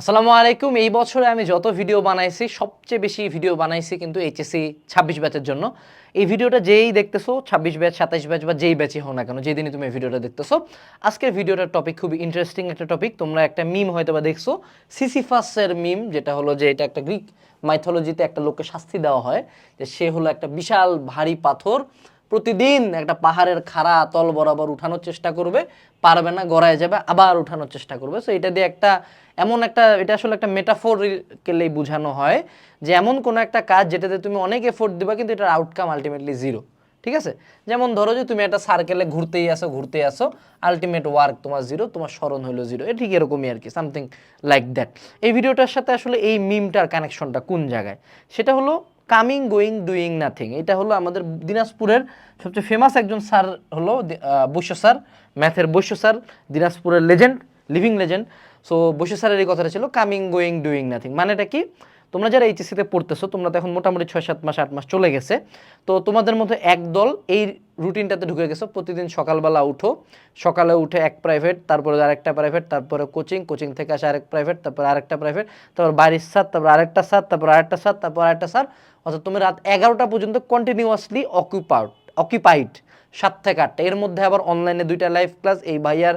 আসসালামু আলাইকুম। এই বছরে আমি যত ভিডিও বানাইছি, সবচেয়ে বেশি ভিডিও বানাইছি কিন্তু এইচএসসি ছাব্বিশ ব্যাচের জন্য। এই ভিডিওটা যেই দেখতেছো, ছাব্বিশ ব্যাচ, সাতাইশ ব্যাচ বা যেই ব্যাচই হোক না কেন, যেই দিনই তুমি ভিডিওটা দেখতেছো, আজকের ভিডিওটার টপিক খুবই ইন্টারেস্টিং একটা টপিক তোমরা একটা মিম হয়তো বা দেখছ সিসিফাসের মিম যেটা হলো যে এটা একটা গ্রিক মাইথোলজিতে একটা লোককে শাস্তি দেওয়া হয়। যে সে হলো একটা বিশাল ভারী পাথর প্রতিদিন একটা পাহাড়ের খাড়া তল বরাবর উঠানোর চেষ্টা করবে, পারবে না, গড়ায় যাবে, আবার উঠানোর চেষ্টা করবে। সো এটা দিয়ে একটা এমন একটা, এটা আসলে একটা মেটাফোরিক্যালি বোঝানো হয় যে এমন কোনো একটা কাজ যেটাতে তুমি অনেক এফোর্ট দিবা, কিন্তু এটার আউটকাম আলটিমেটলি জিরো ঠিক আছে? যেমন ধরো যে তুমি একটা সার্কেলে ঘুরতেই আসো ঘুরতেই আসো আলটিমেট ওয়ার্ক তোমার জিরো তোমার স্মরণ হলো জিরো এ ঠিক এরকমই আর কি সামথিং লাইক দ্যাট এই ভিডিওটার সাথে আসলে এই মিমটার কানেকশনটা কোন জায়গায়? সেটা হলো কামিং, গোয়িং, ডুইং নাথিং। এটা হলো আমাদের দিনাজপুরের সবচেয়ে ফেমাস একজন স্যার হলো বৈশ্য স্যার, ম্যাথের বৈশ্য স্যার, দিনাজপুরের legend living legend so Baishya স্যারের এই কথাটা ছিল, কামিং, গোয়িং, ডুইং নাথিং। মানেটা কি? তোমরা যারা এইচএসসিতে পড়তেছো, তোমরা তো এখন মোটামুটি ছয়, সাত মাস, আট মাস চলে গেছে। তো তোমাদের মধ্যে এক দল এই রুটিনটাতে ঢুকে গেছো। প্রতিদিন সকালবেলা উঠো, সকালে উঠে এক প্রাইভেট তারপরে আরেকটা প্রাইভেট তারপরে কোচিং কোচিং থেকে আসে আরেক প্রাইভেট তারপর আরেকটা প্রাইভেট তারপর বাড়ির সাত তারপর আরেকটা সাত তারপর আরেকটা সাত তারপর আরেকটা সাত অর্থাৎ তুমি রাত এগারোটা পর্যন্ত কন্টিনিউয়াসলি অকুপাউড অকিপাইড সাত থেকে আটটা। এর মধ্যে আবার অনলাইনে দুইটা লাইভ ক্লাস এই ভাইয়ার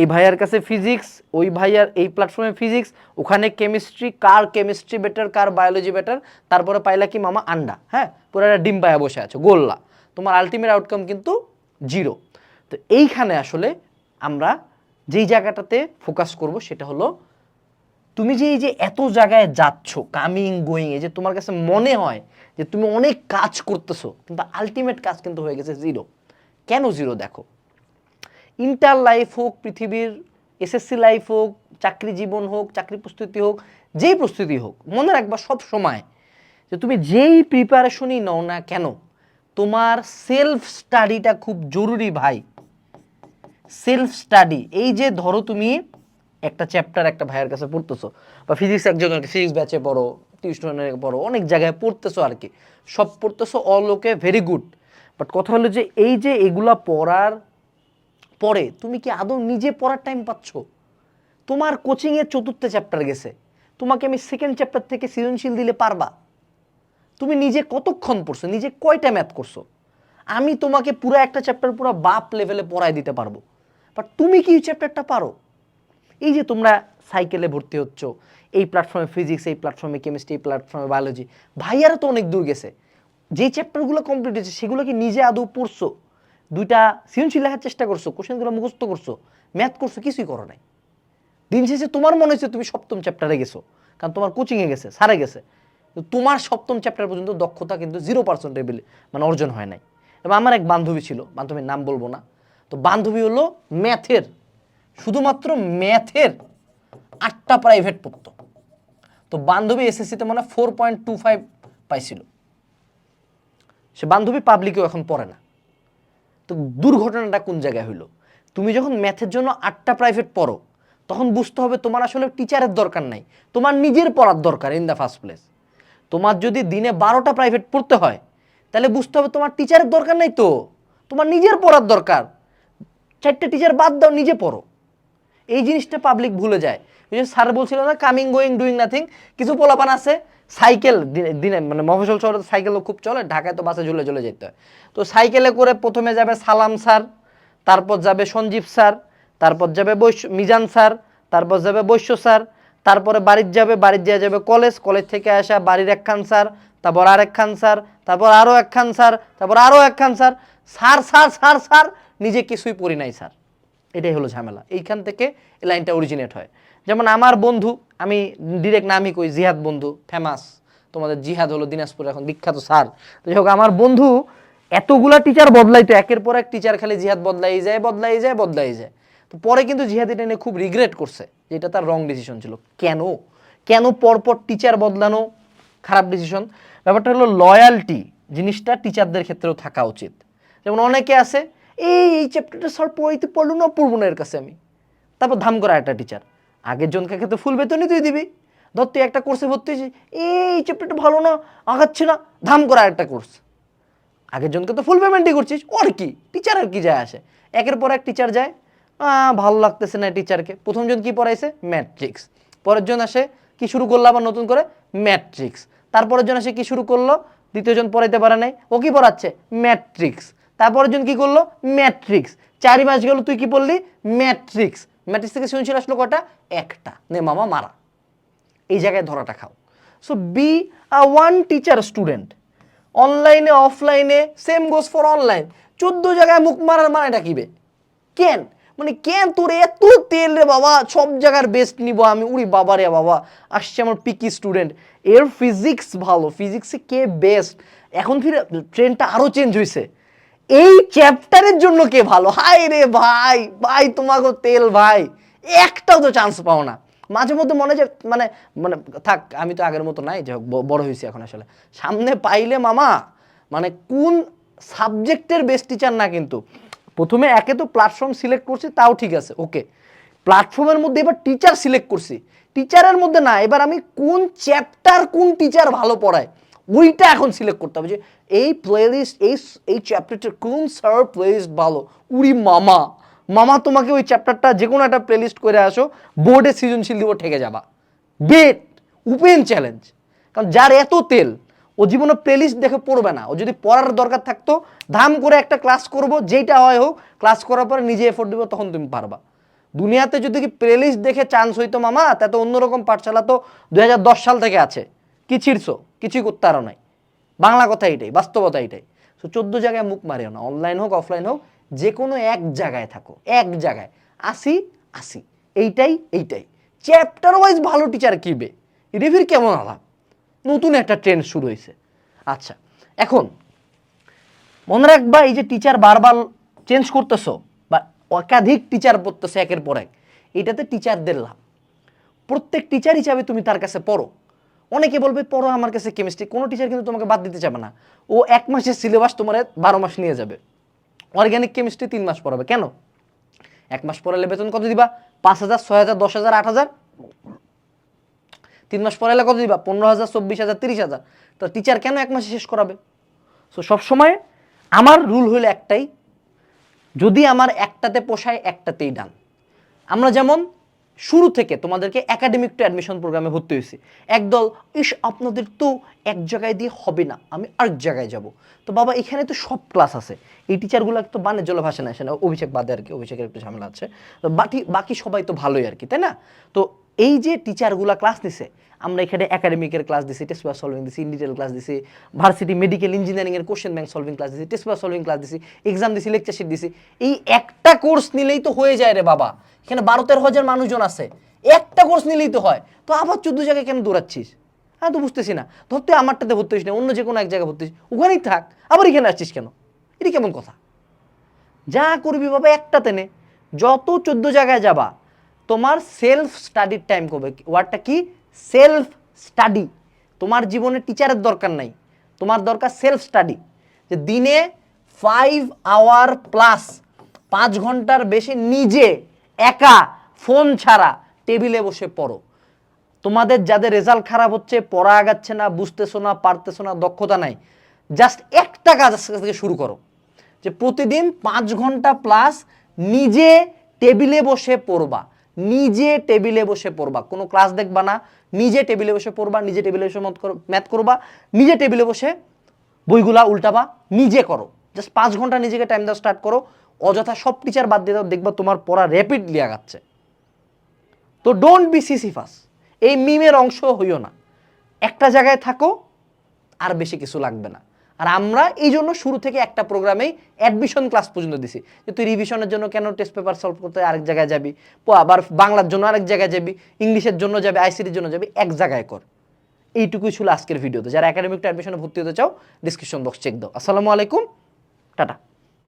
এই ভাইয়ার কাছে ফিজিক্স ওই ভাইয়ার এই প্ল্যাটফর্মে ফিজিক্স ওখানে কেমিস্ট্রি কার কেমিস্ট্রি বেটার কার বায়োলজি বেটার তারপরে পাইলা কি মামা আন্ডা হ্যাঁ? পুরো একটা ডিম পায়া বসে আছে, গোল্লা। তোমার আলটিমেট আউটকাম কিন্তু জিরো তো এইখানে আসলে আমরা যেই জায়গাটাতে ফোকাস করব সেটা হলো, তুমি যে এই যে এত জায়গায় যাচ্ছ কামিং গোয়িং এই যে তোমার কাছে মনে হয় যে তুমি অনেক কাজ করতেছো, কিন্তু আলটিমেট কাজ কিন্তু হয়ে গেছে জিরো কেন জিরো দেখো? ইন্টার লাইফ হোক, পৃথিবীর এসএসসি লাইফ হোক, চাকরি জীবন হোক, চাকরি প্রস্তুতি হোক, যেই প্রস্তুতি হোক, মনে রাখবা সব সময় যে তুমি যেই প্রিপারেশনই নাও না কেন, তোমার সেলফ স্টাডিটা খুব জরুরি ভাই। সেলফ স্টাডি এই যে ধরো তুমি একটা চ্যাপ্টার একটা ভাইয়ের কাছে পড়তেছো, বা ফিজিক্স একজনের ফিজিক্স ব্যাচে পড়ো টিউশনে পড়ো, অনেক জায়গায় পড়তেছো আর কি, সব পড়তেছো all okay very good but কথা হলো যে এই যে এগুলা পড়ার পরে তুমি কি আদৌ নিজে পড়ার টাইম পাচ্ছ? তোমার কোচিংয়ের চতুর্থ চ্যাপ্টার গেছে। তোমাকে আমি সেকেন্ড চ্যাপ্টার থেকে সৃজনশীল দিলে পারবা। তুমি নিজে কতক্ষণ পড়ছো? নিজে কয়টা ম্যাথ করছ? আমি তোমাকে পুরো একটা চ্যাপ্টার পুরো বাপ লেভেলে পড়ায় দিতে পারব। বাট তুমি কি চ্যাপ্টারটা পারো? এই যে তোমরা সাইকেলে ভর্তি হচ্ছ, এই প্ল্যাটফর্মে ফিজিক্স এই প্ল্যাটফর্মে কেমিস্ট্রি এই প্ল্যাটফর্মে বায়োলজি ভাইয়ারা তো অনেক দূর গেছে। যেই চ্যাপ্টারগুলো কমপ্লিট হয়েছে সেগুলো কি নিজে আদৌ পড়ছো? দুইটা সৃজনশীল লেখার চেষ্টা করছ, কোশ্চেনগুলো মুখস্থ করছ ম্যাথ করছ, কিছুই করো নাই। দিন শেষে তোমার মনে হচ্ছে তুমি সপ্তম চ্যাপ্টারে গেছো, কারণ তোমার কোচিংয়ে গেছে সারে গেছে। তোমার সপ্তম চ্যাপ্টার পর্যন্ত দক্ষতা কিন্তু জিরো পার্সেন্ট মানে অর্জন হয় নাই। এবং আমার এক বান্ধবী ছিল, বান্ধবীর নাম বলব না। তো বান্ধবী হলো ম্যাথের, শুধুমাত্র ম্যাথের আটটা প্রাইভেট পড়তো। তো বান্ধবী এসএসসিতে মানে ফোর পয়েন্ট টু ফাইভ পাইছিল। সে বান্ধবী পাবলিকেও এখন পড়ে না। তো দুর্ঘটনাটা কোন জায়গায় হইল? তুমি যখন ম্যাথের জন্য আটটা প্রাইভেট পড়ো, তখন বুঝতে হবে তোমার আসলে টিচারের দরকার নাই। তোমার নিজের পড়ার দরকার ইন দ্য ফার্স্ট প্লেস তোমার যদি দিনে বারোটা প্রাইভেট পড়তে হয়, তাহলে বুঝতে হবে তোমার টিচারের দরকার নাই তো। তোমার নিজের পড়ার দরকার। চারটে টিচার বাদ দাও, নিজে পড়ো। এই জিনিসটা পাবলিক ভুলে যায়। স্যার বলছিল না কামিং গোয়িং ডুইং নাথিং কিছু পোলাপান আছে সাইকেল দিনে- মানে মফসল শহরে সাইকেলও খুব চলে, ঢাকায় তো বাসে ঝুলে ঝুলে যেতে হয়। তো সাইকেলে করে প্রথমে যাবে সালাম স্যার তারপর যাবে সঞ্জীব স্যার তারপর যাবে বৈশ্য মিজান স্যার তারপর যাবে বৈশ্য স্যার তারপরে বাড়ির যাবে, বাড়ির দেওয়া যাবে কলেজ কলেজ থেকে আসা বাড়ির একখান স্যার তারপর আর একখান স্যার তারপর আরও একখান স্যার তারপর আরও একখান sir sir sir sir sir নিজে কিছুই পড়ি নাই স্যার এটাই হলো ঝামেলা। এইখান থেকে এই লাইনটা অরিজিনেট হয়। যেমন আমার বন্ধু, আমি ডিরেক্ট নামই কই জিহাদ বন্ধু ফেমাস তোমাদের জিহাদ হলো দিনাজপুর এখন বিখ্যাত স্যার। তো যাই হোক, আমার বন্ধু এতগুলা টিচার বদলাইতো, একের পর এক টিচার খালি জিহাদ বদলাই যায় বদলাই যায় বদলাই যায়। তো পরে কিন্তু জিহাদ এটা নিয়ে খুব রিগ্রেট করছে যে এটা তার রং ডিসিশন ছিল। কেন? কেন পরপর টিচার বদলানো খারাপ ডিসিশন ব্যাপারটা হলো লয়ালটি জিনিসটা টিচারদের ক্ষেত্রেও থাকা উচিত। যেমন অনেকে আছে এই এই চ্যাপ্টারটা স্যার পড়াইতে পারল না, পড়ব না এর কাছে আমি। তারপর ধাম করা একটা টিচার আগের জনকে ক্ষেত্রে ফুল বেতনই তুই দিবি। ধর তুই একটা কোর্সে ভর্তি হয়েছিস, এই চ্যাপ্টারটা ভালো না, আগাচ্ছে না, ধাম করা একটা কোর্স আগের জনকে তো ফুল পেমেন্টই করছিস, ওর কি? টিচারের কি যায় আসে? একের পর এক টিচার যায় ভালো লাগতেছে না টিচারকে প্রথম জন কি পড়াইছে? ম্যাট্রিক্স পরের জন আসে, কি শুরু করল আবার নতুন করে? ম্যাট্রিক্স তারপরের জন আসে কি শুরু করল? দ্বিতীয় জন পড়াইতে পারে নাই, ও কি পড়াচ্ছে? ম্যাট্রিক্স তারপরের জন কি করল? ম্যাট্রিক্স। চারি মাস গেল, তুই কি বললি ম্যাট্রিক্স। ম্যাট্রিক্স থেকে সৃজনশীল আসলো কটা? একটা। নে মামা, মারা। এই জায়গায় ধরাটা খাও। So be a one teacher student অনলাইনে অফলাইনে সেম গোস ফর অনলাইন চোদ্দ জায়গায় মুখ মারার মানেটা কিবে কেন? মানে কেন তোর এত তেল রে বাবা? সব জায়গার বেস্ট নিব আমি। উড়ি বাবা রে বাবা। আসছে আমার পিকি স্টুডেন্ট এর ফিজিক্স ভালো। ফিজিক্সে কে বেস্ট এখন ফিরে ট্রেনটা আরও চেঞ্জ হয়েছে এই চ্যাপ্টারের জন্য কে ভালো? হাই রে ভাই ভাই তোমাকে তেল ভাই। একটাও তো চান্স পাও না। মাঝে মধ্যে মনে যে মানে মানে থাক, আমি তো আগের মতো নাই যে বড় হয়েছি এখন আসলে। সামনে পাইলে মামা মানে কোন সাবজেক্টের বেস্ট টিচার না কিন্তু। প্রথমে একে তো প্ল্যাটফর্ম সিলেক্ট করছি, তাও ঠিক আছে ওকে প্ল্যাটফর্মের মধ্যে এবার টিচার সিলেক্ট করছি। টিচারের মধ্যে না, এবার আমি কোন চ্যাপ্টার কোন টিচার ভালো পড়ায়? ওইটা এখন সিলেক্ট করতে হবে যে এই প্লেলিস্ট এই এই চ্যাপ্টারটা কোন স্যার প্লেলিস্ট ভালো? উড়ি মামা। মামা, তোমাকে ওই চ্যাপ্টারটা যে কোনো একটা প্লেলিস্ট করে আসো বোর্ডে সৃজনশীল দিব, ঠেকে যাবা। বেট ওপেন চ্যালেঞ্জ কারণ যার এত তেল, ও জীবনে প্লেলিস্ট দেখে পড়বে না। ও যদি পড়ার দরকার থাকতো, ধাম করে একটা ক্লাস করব, যেইটা হয় হোক ক্লাস করার পরে নিজে এফোর্ট দিব, তখন তুমি পারবা। দুনিয়াতে যদি কি প্লেলিস্ট দেখে চান্স হইতো মামা তা তো অন্যরকম পাঠশালা তো দুই হাজার দশ সাল থেকে আছে। কি ছিড়ছো? কিছুই করতে আরও নাই। বাংলা কথা এটাই, বাস্তবতা এটাই। সো চোদ্দ জায়গায় মুখ মারিও না অনলাইন হোক অফলাইন হোক যে কোনো এক জায়গায় থাকো, এক জায়গায়। আসি আসি। এইটাই এইটাই। চ্যাপ্টার ওয়াইজ ভালো টিচার কিবে ফির কেমন আলাপ? নতুন একটা ট্রেন্ড শুরু হয়েছে আচ্ছা এখন মনে রাখবা, এই যে টিচার বারবার চেঞ্জ করতেছো, বা একাধিক টিচার পড়তেছে একের পর এক, এটাতে টিচারদের লাভ। প্রত্যেক টিচার হিসাবে তুমি তার কাছে পড়ো। অনেকে বলবে, পড়ো আমার কাছে কেমিস্ট্রি কোনো টিচার কিন্তু তোমাকে বাদ দিতে চাবে না। ও এক মাসের সিলেবাস তোমার বারো মাস নিয়ে যাবে। অর্গ্যানিক কেমিস্ট্রি তিন মাস পড়াবে। কেন? এক মাস পড়ালে বেতন কত দিবা? পাঁচ হাজার, ছয় হাজার, দশ হাজার, আট হাজার? তিন মাস পড়ালে কত দিবা? পনেরো হাজার, চব্বিশ হাজার, তিরিশ হাজার। তো টিচার কেন এক মাসে শেষ করাবে? সো সবসময় আমার রুল হলো একটাই, যদি আমার একটাতে পোষায় একটাতেই ডান। আমরা যেমন শুরু থেকে তোমাদেরকে একাডেমিক টু অ্যাডমিশন প্রোগ্রামে ভর্তি হয়েছে। একদল, ইস, আপনাদের তো এক জায়গায় দিয়ে হবে না, আমি আরেক জায়গায় যাব। তো বাবা, এখানে তো সব ক্লাস আছে। এই টিচারগুলো তো বানের জল ভাষা না আসে না অভিষেক বাদে আর কি, অভিষেকের একটু ঝামেলা আছে। তো বাকি বাকি সবাই তো ভালোই আর কি, তাই না? তো এই যে টিচারগুলা ক্লাস দিছে, আমরা এখানে একাডেমিকের ক্লাস দিছি টেস্ট পেপার সলভিং দিছি ইন্ডিটেল ক্লাস দিছি ভার্সিটি মেডিকেল ইঞ্জিনিয়ারিং এর কোশ্চেন ব্যাংক সলভিং ক্লাস দিছি টেস্ট পেপার সলভিং ক্লাস দিছি এক্সাম দিছি লেকচার শিট দিছি, এই একটা কোর্স নিলেই তো হয়ে যায় রে বাবা। এখানে বারো তেরো হাজার মানুষজন আছে, একটা কোর্স নিলেই তো হয়। তো আবার চোদ্দ জায়গায় কেন দৌড়াচ্ছিস? হ্যাঁ তো বুঝতেছি না। ধর তুই আমারটাতে ভর্তি হইস না, অন্য যে কোনো এক জায়গায় ভর্তি হইস ওখানেই থাক, আবার এখানে আসছিস কেন? এটা কেমন কথা? যা করবি বাবা একটাতে নে, যত চোদ্দ জায়গায় যাবা তোমার সেলফ স্টাডির টাইম কবে? ওয়ার্ডটা কি? সেলফ স্টাডি তোমার জীবনে টিচারের দরকার নাই। তোমার দরকার সেলফ স্টাডি যে দিনে ফাইভ আওয়ার প্লাস পাঁচ ঘণ্টার বেশি নিজে একা ফোন ছাড়া টেবিলে বসে পড়ো। তোমাদের যাদের রেজাল্ট খারাপ হচ্ছে, পড়া আগাচ্ছে না, বুঝতেছো না, পারতেছো না, দক্ষতা নাই জাস্ট একটা কাজ থেকে শুরু করো। যে প্রতিদিন পাঁচ ঘণ্টা প্লাস নিজে টেবিলে বসে পড়বা। নিজে টেবিলে বসে পড়বা। কোনো ক্লাস দেখবা না, নিজে টেবিলে বসে পড়বা, নিজে টেবিলে বসে ম্যাথ করবা, নিজে টেবিলে বসে বইগুলা উল্টাবা, নিজে করো। জাস্ট পাঁচ ঘণ্টা নিজেকে টাইম দেওয়া স্টার্ট করো, অযথা সব টিচার বাদ দিয়ে দাও, দেখবা তোমার পড়া র্যাপিডলি আগাচ্ছে। তো ডোন্ট বি সিসিফাস এই মিমের অংশ হইও না। একটা জায়গায় থাকো, আর বেশি কিছু লাগবে না। আর আমরা এই জন্য শুরু থেকে একটা প্রোগ্রামেই অ্যাডমিশন ক্লাস পর্যন্ত দিছি। যে তুই রিভিশনের জন্য কেন টেস্ট পেপার সলভ করতে আরেক জায়গায় যাবি? আবার বাংলার জন্য আরেক জায়গায় যাবি, ইংলিশের জন্য যাবি আইসিটির জন্য যাবি, এক জায়গায় কর। এইটুকুই ছিল আজকের ভিডিওতে যারা একাডেমিক অ্যাডমিশনে ভর্তি হতে চাও ডিসক্রিপশন বক্স চেক দাও। আসসালামু আলাইকুম, টাটা।